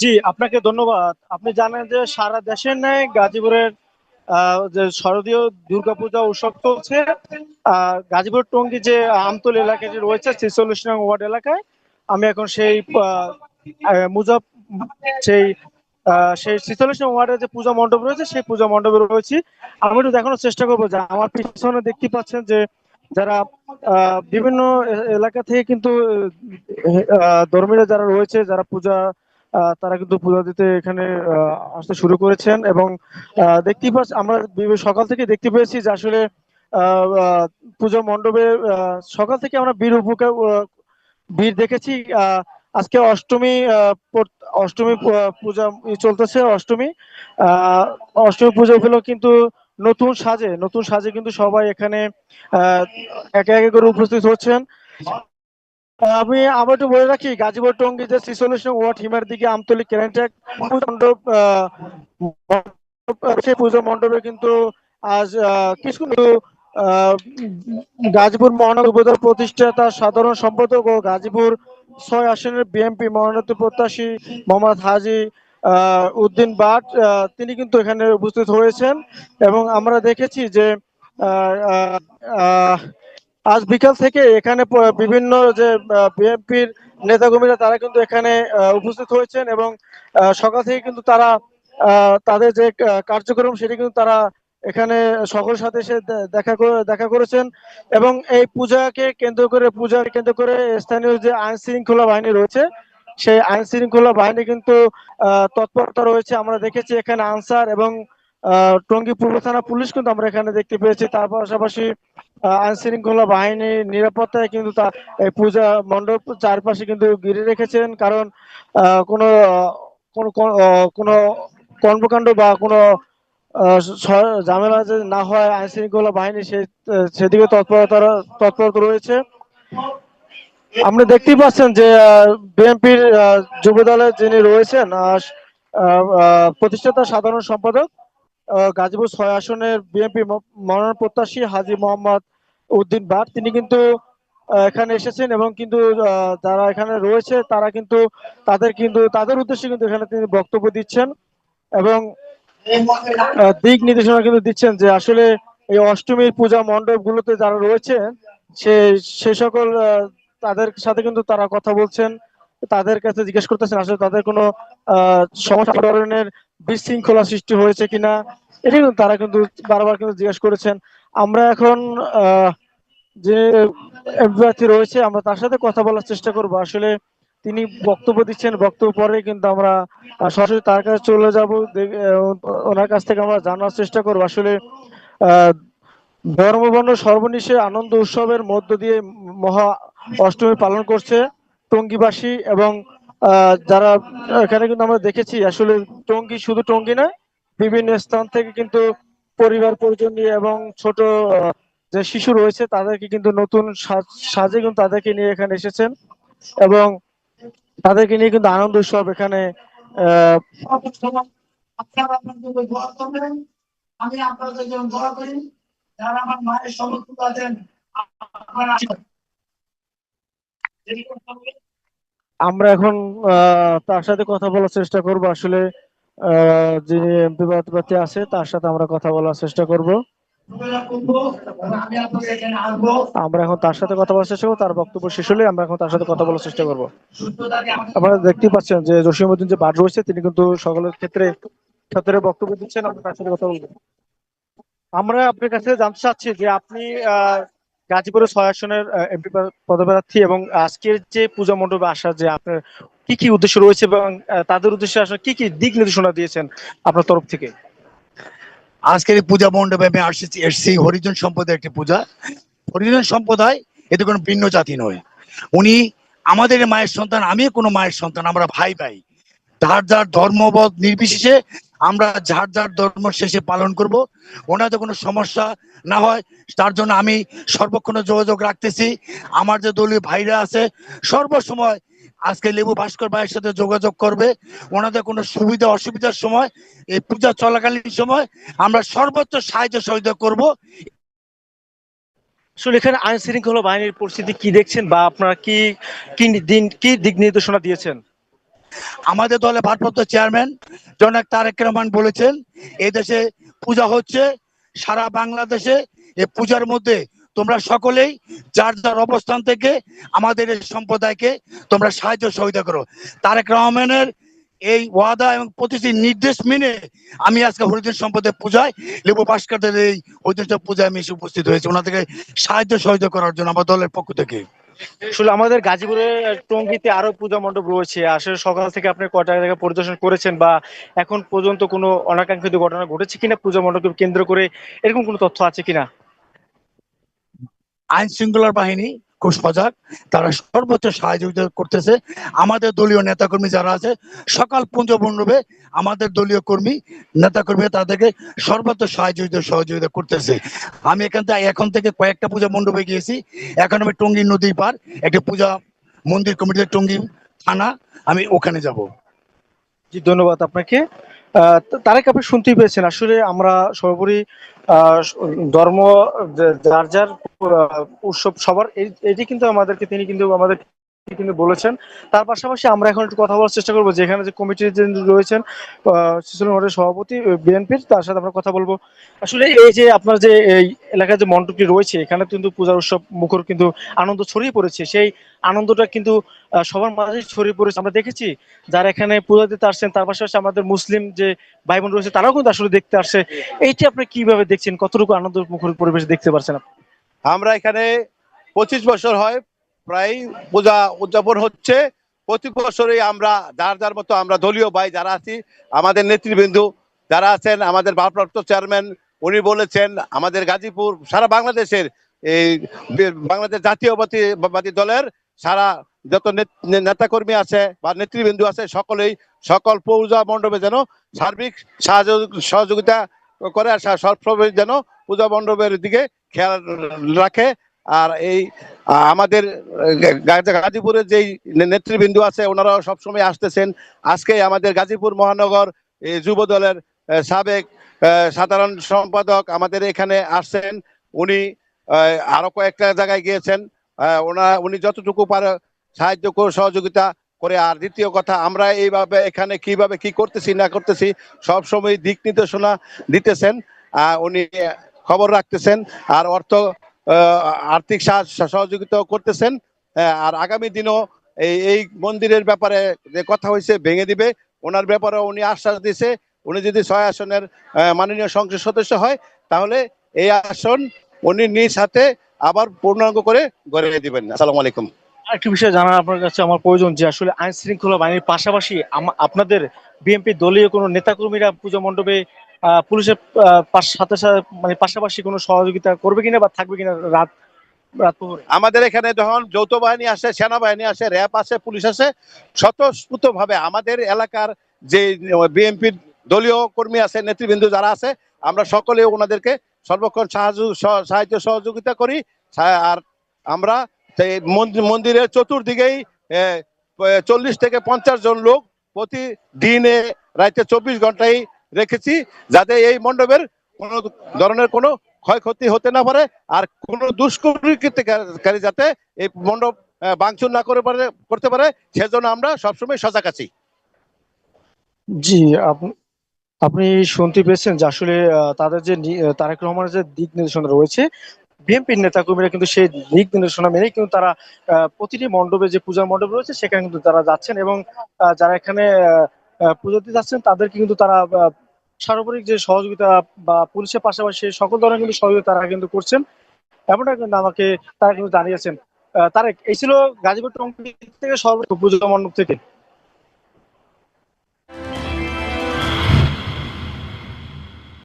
জি, আপনাকে ধন্যবাদ। আপনি জানেন যে সারা দেশের ন্যায় গাজীপুরের যে শারদীয় দুর্গাপূজা উৎসব চলছে গাজীপুর টঙ্গী যে আমতল যে রয়েছে, ছেচল্লিশ নং ওয়ার্ড এলাকায়, আমি এখন সেই মুজাব সেই সেই নং ওয়ার্ডের যে পূজা মণ্ডপ রয়েছে সেই পূজা মণ্ডপে রয়েছি। আমি একটু দেখানোর চেষ্টা করব যে আমার পিছনে দেখতে পাচ্ছেন যে যারা বিভিন্ন এলাকা থেকে কিন্তু আহ, ধর্মীয় যারা রয়েছে যারা পূজা তারা কিন্তু পূজা দিতে এখানে আসতে শুরু করেছেন এবং দেখতেই পাচ্ছি আমরা সকাল থেকে দেখতে পেয়েছি যে আসলে পূজা মণ্ডপে সকাল থেকে আমরা বীর উপকার ভিড় দেখেছি আহ, আজকে অষ্টমী অষ্টমী পূজা চলতেছে অষ্টমী। অষ্টমী পূজা উপলক্ষে কিন্তু নতুন সাজে নতুন সাজে কিন্তু সবাই এখানে একে একে করে উপস্থিত হচ্ছেন। আমি আবার একটু বলে রাখি গাজীপুর টঙ্গী যে ছিচল্লিশ নং ওয়ার্ড হিমার দিকে আমতলী কেরেন্টেক মণ্ডপ সেই পুজো মণ্ডপে কিন্তু আজ কিছু আহ, গাজীপুর মহানগর প্রতিষ্ঠাতা সাধারণ সম্পাদক ও গাজীপুর ছয় আসনের বিএনপি মনোনীত প্রত্যাশী মোহাম্মদ হাজি উদ্দিন বাট তিনি কিন্তু এখানে উপস্থিত হয়েছেন। এবং আমরা দেখেছি যে আজ বিকাল থেকে এখানে বিভিন্ন যে বিএনপির নেতাকর্মীরা তারা কিন্তু এখানে উপস্থিত হয়েছেন এবং সকাল থেকে কিন্তু তারা তাদের যে কার্যক্রম সেটি কিন্তু তারা এখানে সকলের সাথে দে- দেখা দেখা করেছেন এবং এই পূজাকে কেন্দ্র করে পূজাকে কেন্দ্র করে স্থানীয় যে আইন শৃঙ্খলা বাহিনী রয়েছে, সেই আইন শৃঙ্খলা বাহিনী কিন্তু তৎপরতা রয়েছে। আমরা দেখেছি এখানে আনসার এবং টঙ্গী পূর্ব থানা পুলিশ কিন্তু আমরা এখানে দেখতে পেয়েছি। তার পাশাপাশি আইন শৃঙ্খলা বাহিনীর নিরাপত্তায় কিন্তু তা এই পূজা মণ্ডপ চারপাশে কিন্তু ঘিরে রেখেছেন। কারণ কোনো কোনো কোনো কর্মকাণ্ড বা কোনো স- ঝামেলা যে না হয় আইন শৃঙ্খলা বাহিনী সেদিকে তৎপরতা তৎপরতা রয়েছে। আপনি দেখতেই পাচ্ছেন যে বিএনপির যুব দলের যিনি রয়েছেন প্রতিষ্ঠাতা সাধারণ সম্পাদক গাজীপুর ছয় আসনের বিএনপি মনোনয়ন প্রত্যাশী হাজী মোহাম্মদ উদ্দিন বাট তিনি কিন্তু এখানে এসেছেন এবং কিন্তু যারা এখানে রয়েছে তারা কিন্তু তাদের কিন্তু, তাদের উদ্দেশ্যে কিন্তু এখানে তিনি বক্তব্য দিচ্ছেন এবং দিক নির্দেশনা কিন্তু দিচ্ছেন যে আসলে এই অষ্টমীর পূজা মণ্ডপ গুলোতে যারা রয়েছে সে সে সকল তাদের সাথে কিন্তু তারা কথা বলছেন, তাদের কাছে জিজ্ঞেস করতেছেন, আসলে তাদের কোনো সমস্যা ধরনের বিশৃঙ্খলা সৃষ্টি হয়েছে কিনা? এটা কিন্তু তারা কিন্তু বারবার কিন্তু জিজ্ঞেস করেছেন। আমরা এখন যে প্রার্থী রয়েছে, আমরা তার সাথে কথা বলার চেষ্টা করব। আসলে তিনি বক্তব্য দিচ্ছেন, বক্তব্য পরে কিন্তু আমরা সরাসরি তার কাছে চলে যাব। ওনার কাছ থেকে আমরা জানার চেষ্টা করব। আসলে ধর্মবর্ণ সর্বনিশে আনন্দ উৎসবের মধ্য দিয়ে মহা অষ্টমী পালন করছে টঙ্গিবাসী এবং যারা, এখানে কিন্তু আমরা দেখেছি, আসলে টঙ্গী শুধু টঙ্গি না বিভিন্ন স্থান থেকে কিন্তু পরিবার পরিজন এবং ছোট যে শিশু রয়েছে তাদেরকে কিন্তু নতুন সাজ- সাজে কিন্তু তাদেরকে নিয়ে এখানে এসেছেন এবং তাদেরকে নিয়ে কিন্তু আনন্দ উৎসব এখানে আমি আপনাদের জন্য দোয়া করি যারা আমার মায়ের সমর্থক আছেন আমরা এখন আহ, তার সাথে কথা বলার চেষ্টা করব। আসলে আহ, যিনি এমপি প্রার্থী আছে তার সাথে আমরা কথা বলার চেষ্টা করব। আমরা এখন তার সাথে কথা বলার চেষ্টা করব তার বক্তব্য শেষ হলে আমরা এখন তার সাথে কথা বলার চেষ্টা করব। আপনারা দেখতেই পাচ্ছেন যে জসিমউদ্দিন যে বাদ রয়েছে তিনি কিন্তু সকলের ক্ষেত্রে ক্ষেত্রে বক্তব্য দিচ্ছেন আমরা তার সাথে কথা বলব। আমরা আপনার কাছে জানতে চাচ্ছি যে আপনি আহ, গাজীপুরের ছয় আসনের এমপি পদপ্রার্থী এবং আজকের যে পূজা মণ্ডপে আসার যে আপনার কি কি উদ্দেশ্য রয়েছে এবং তাদের উদ্দেশ্যে আসলে কি কি দিক নির্দেশনা দিয়েছেন আপনার তরফ থেকে? আজকের এই পূজা মণ্ডপে আমি আসছি, এসছি হরিজন সম্প্রদায় একটি পূজা। হরিজন সম্প্রদায় এতে কোনো ভিন্ন জাতি নয়। উনি আমাদের মায়ের সন্তান, আমি কোনো মায়ের সন্তান, আমরা ভাই ভাই। যার যার ধর্মবোধ নির্বিশেষে আমরা যার যার ধর্ম শেষে পালন করব। ওনাতে কোনো সমস্যা না হয়, তার জন্য আমি সর্বক্ষণ যোগাযোগ রাখতেছি। আমার যে দলীয় ভাইরা আছে, সর্বসময় আজকে লেবু ভাস্কর ভাইয়ের সাথে যোগাযোগ করবে। ওনাদের কোনো সুবিধা অসুবিধার সময় এই পূজা চলাকালীন সময় আমরা সর্বোচ্চ সাহায্য সহযোগিতা করব। আসলে এখানে আইন শৃঙ্খলা বাহিনীর পরিস্থিতি কি দেখছেন বা আপনারা কি কি দিন কি দিক নির্দেশনা দিয়েছেন? আমাদের দলে ভারপ্রাপ্ত চেয়ারম্যান জনক তারেক রহমান বলেছেন এই দেশে পূজা হচ্ছে সারা বাংলাদেশে এই পূজার মধ্যে তোমরা সকলেই যার যার অবস্থান থেকে আমাদের এই সম্প্রদায়কে তোমরা সাহায্য সহযোগিতা করো। তারেক রহমানের এই ওয়াদা এবং প্রতিটি নির্দেশ মেনে আমি আজকে হরিজন সম্প্রদায় পূজায় লেবু ভাস্করদের এই হরিজন পূজায় আমি এসে উপস্থিত হয়েছি। ওনাদেরকে সাহায্য সহযোগিতা করার জন্য আমার দলের পক্ষ থেকে। আসলে আমাদের গাজীপুরের টঙ্গিতে আরও পূজা মণ্ডপ রয়েছে। আসলে সকাল থেকে আপনি কয়টা জায়গায় পরিদর্শন করেছেন বা এখন পর্যন্ত কোনো অনাকাঙ্ক্ষিত ঘটনা ঘটেছে কিনা? পূজা মণ্ডপকে কেন্দ্র করে এরকম কোনো তথ্য আছে কিনা? আইন শৃঙ্খলার বাহিনী খুব সজাগ তারা সর্বোচ্চ সহযোগিতা করতেছে। আমাদের দলীয় নেতাকর্মী যারা আছে, সকাল পুঞ্জ মণ্ডপে আমাদের দলীয় কর্মী, নেতাকর্মী তাদেরকে সর্বোচ্চ সহযোগিতা সহযোগিতা করতেছে। আমি এখান থেকে, এখন থেকে কয়েকটা পূজা মণ্ডপে গিয়েছি। এখন আমি টঙ্গী নদীর পার, একটা পূজা মন্দির কমিটির টঙ্গী থানা, আমি ওখানে যাব। জি, ধন্যবাদ আপনাকে। তারেক আপনি শুনতেই পেয়েছেন। আসলে আমরা সর্বোপরি ধর্ম যার যার উৎসব সবার এটি কিন্তু আমাদেরকে, তিনি কিন্তু আমাদের কিন্তু বলেছেন। তার পাশাপাশি আমরা এখন একটু কথা বলার চেষ্টা করব। যেখানে যে কমিটির রয়েছেন সভাপতি বিএনপির, তার সাথে আমরা কথা বলব। আসলে এই যে আপনার যে এলাকায় যে মণ্ডপটি রয়েছে, এখানে কিন্তু পূজার উৎসব মুখর কিন্তু আনন্দ ছড়িয়ে পড়েছে। সেই আনন্দটা কিন্তু সবার মাঝে ছড়িয়ে পড়েছে। আমরা দেখেছি যারা এখানে পূজা দিতে আসছেন, তার পাশাপাশি আমাদের মুসলিম যে ভাই বোন রয়েছে, তারাও কিন্তু আসলে দেখতে আসছে। এইটি আপনি কীভাবে দেখছেন? কতটুকু আনন্দ মুখর পরিবেশ দেখতে পারছেন? আমরা এখানে পঁচিশ বছর হয় প্রায় পূজা উদযাপন হচ্ছে। প্রতি বছরই আমরা, যার যার মতো আমরা দলীয় ভাই যারা আছি, আমাদের নেতৃবৃন্দ যারা আছেন, আমাদের ভারপ্রাপ্ত চেয়ারম্যান, উনি বলেছেন, আমাদের গাজীপুর, সারা বাংলাদেশের এই বাংলাদেশ জাতীয়বাদী দলের সারা যত নেতাকর্মী আছে বা নেতৃবৃন্দ আছে, সকলেই সকল পূজা মণ্ডপে যেন সার্বিক সহযোগিতা করে আর সা- যেন পূজা মণ্ডপের দিকে খেয়াল রাখে। আর এই আমাদের গাজীপুরের যেই নেতৃবৃন্দ আছে ওনারাও সবসময় আসতেছেন। আজকে আমাদের গাজীপুর মহানগর যুব দলের সাবেক সাধারণ সম্পাদক আমাদের এখানে আসছেন। উনি আরও কয়েকটা জায়গায় গিয়েছেন। আহ, ওনা উনি যতটুকু পারে সাহায্য সহযোগিতা করে। আর দ্বিতীয় কথা আমরা এইভাবে এখানে কীভাবে কি করতেছি না করতেছি সব সময় দিক নির্দেশনা দিতেছেন। উনি খবর রাখতেছেন। আর অর্থ আর্থিক সহযোগিতা করতেছেন। আর আগামী দিনও এই এই মন্দিরের ব্যাপারে যে কথা হয়েছে ভেঙে দিবে, ওনার ব্যাপারে উনি আশ্বাস দিয়েছে উনি যদি ছয় আসনের মাননীয় সংসদ সদস্য হয়, তাহলে এই আসন উনি নিজ হাতে আবার পূর্ণাঙ্গ করে গড়ে দিবেন। আসসালামু আলাইকুম। আরেকটি বিষয় জানার আপনার কাছে আমার প্রয়োজন যে আসলে আইন শৃঙ্খলা বাহিনীর পাশাপাশি আপনাদের বিএনপি দলীয় কোনো নেতাকর্মীরা পুজো মণ্ডপে পুলিশের সাথে সাথে মানে পাশাপাশি কোনো সহযোগিতা করবে কিনা বা থাকবে কিনা রাত আমাদের এখানে যখন যৌথ বাহিনী আসে, সেনাবাহিনী আসে, র্যাব আসে, পুলিশ আসে স্বতঃস্ফূর্ত ভাবে আমাদের এলাকার যে বিএনপির দলীয় কর্মী আছে, নেতৃবৃন্দ যারা আছে, আমরা সকলে ওনাদেরকে সর্বক্ষণ সাহায্য সাহায্য সহযোগিতা করি। আর আমরা মন্দিরের চতুর্দিকেই চল্লিশ থেকে পঞ্চাশ জন লোক প্রতিদিনে রাতে চব্বিশ ঘন্টাই রেখেছি যাতে এই মণ্ডপের কোনো ধরনের কোনো ক্ষয়ক্ষতি হতে না পারে আর কোনো দুষ্কৃতিকারী যাতে এই মণ্ডপ আহ, ভাঙচুর না করে পারে করতে পারে সেজন্য আমরা সবসময় সজাগ আছি। জি আপনি শুনতে পেয়েছেন যে আসলে তাদের যে তারেক রহমানের যে দিক নির্দেশনা রয়েছে বিএনপির নেতাকর্মীরা কিন্তু সেই দিক নির্দেশনা মেনেই কিন্তু তারা প্রতিটি মণ্ডপে যে পূজার মণ্ডপ রয়েছে সেখানে কিন্তু তারা যাচ্ছেন এবং যারা এখানে দিতে যাচ্ছেন, তাদেরকে কিন্তু তারা সার্বজনীন যে সহযোগিতা বা পুলিশের পাশাপাশি সকল ধরনের কিন্তু সহযোগিতা তারা কিন্তু করছেন। এমনটা কিন্তু আমাকে, তারা কিন্তু জানিয়েছেন। তারেক, এই ছিল গাজীপুর থেকে সর্বোচ্চ পুজো মণ্ডপ থেকে।